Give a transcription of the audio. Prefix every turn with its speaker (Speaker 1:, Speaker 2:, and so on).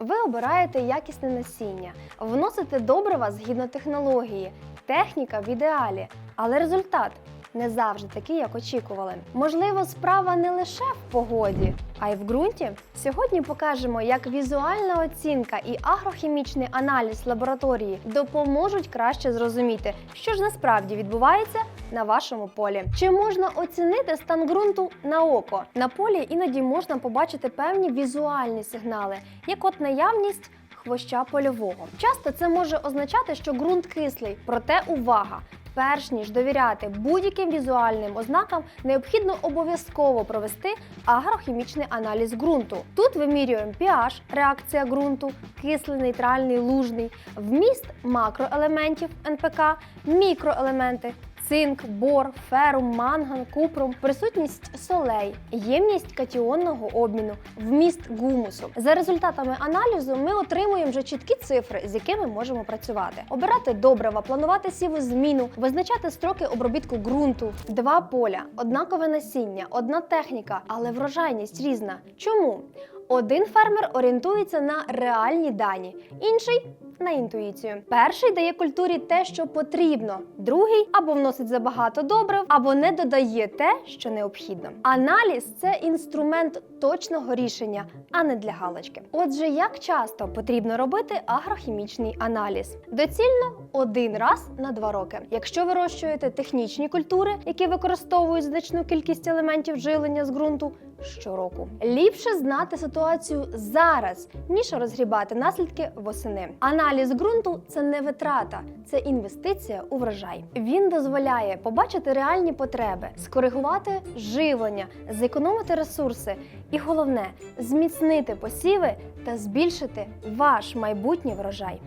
Speaker 1: Ви обираєте якісне насіння, вносите добрива згідно технології, техніка в ідеалі, але результат не завжди такий, як очікували. Можливо, справа не лише в погоді, а й в ґрунті. Сьогодні покажемо, як візуальна оцінка і агрохімічний аналіз лабораторії допоможуть краще зрозуміти, що ж насправді відбувається на вашому полі. Чи можна оцінити стан ґрунту на око? На полі іноді можна побачити певні візуальні сигнали, як от наявність. Хвоща польового. Часто це може означати, що ґрунт кислий, проте увага! Перш ніж довіряти будь-яким візуальним ознакам, необхідно обов'язково провести агрохімічний аналіз ґрунту. Тут вимірюємо pH, реакція ґрунту, кислий, нейтральний, лужний, вміст макроелементів НПК, мікроелементи. Цинк, бор, ферум, манган, купрум, присутність солей, ємність катіонного обміну, вміст гумусу. За результатами аналізу ми отримуємо вже чіткі цифри, з якими можемо працювати. Обирати добрива, планувати сівозміну, визначати строки обробітку ґрунту. Два поля, однакове насіння, одна техніка, але врожайність різна. Чому? Один фермер орієнтується на реальні дані, інший на інтуїцію. Перший дає культурі те, що потрібно, другий або вносить забагато добрив, або не додає те, що необхідно. Аналіз це інструмент точного рішення, а не для галочки. Отже, як часто потрібно робити агрохімічний аналіз? Доцільно один раз на два роки. Якщо вирощуєте технічні культури, які використовують значну кількість елементів жилення з ґрунту, щороку. Ліпше знати ситуацію зараз, ніж розгрібати наслідки восени. Аналіз ґрунту це не витрата, це інвестиція у врожай. Він дозволяє побачити реальні потреби, скоригувати живлення, зекономити ресурси і головне зміцнити посіви та збільшити ваш майбутній врожай.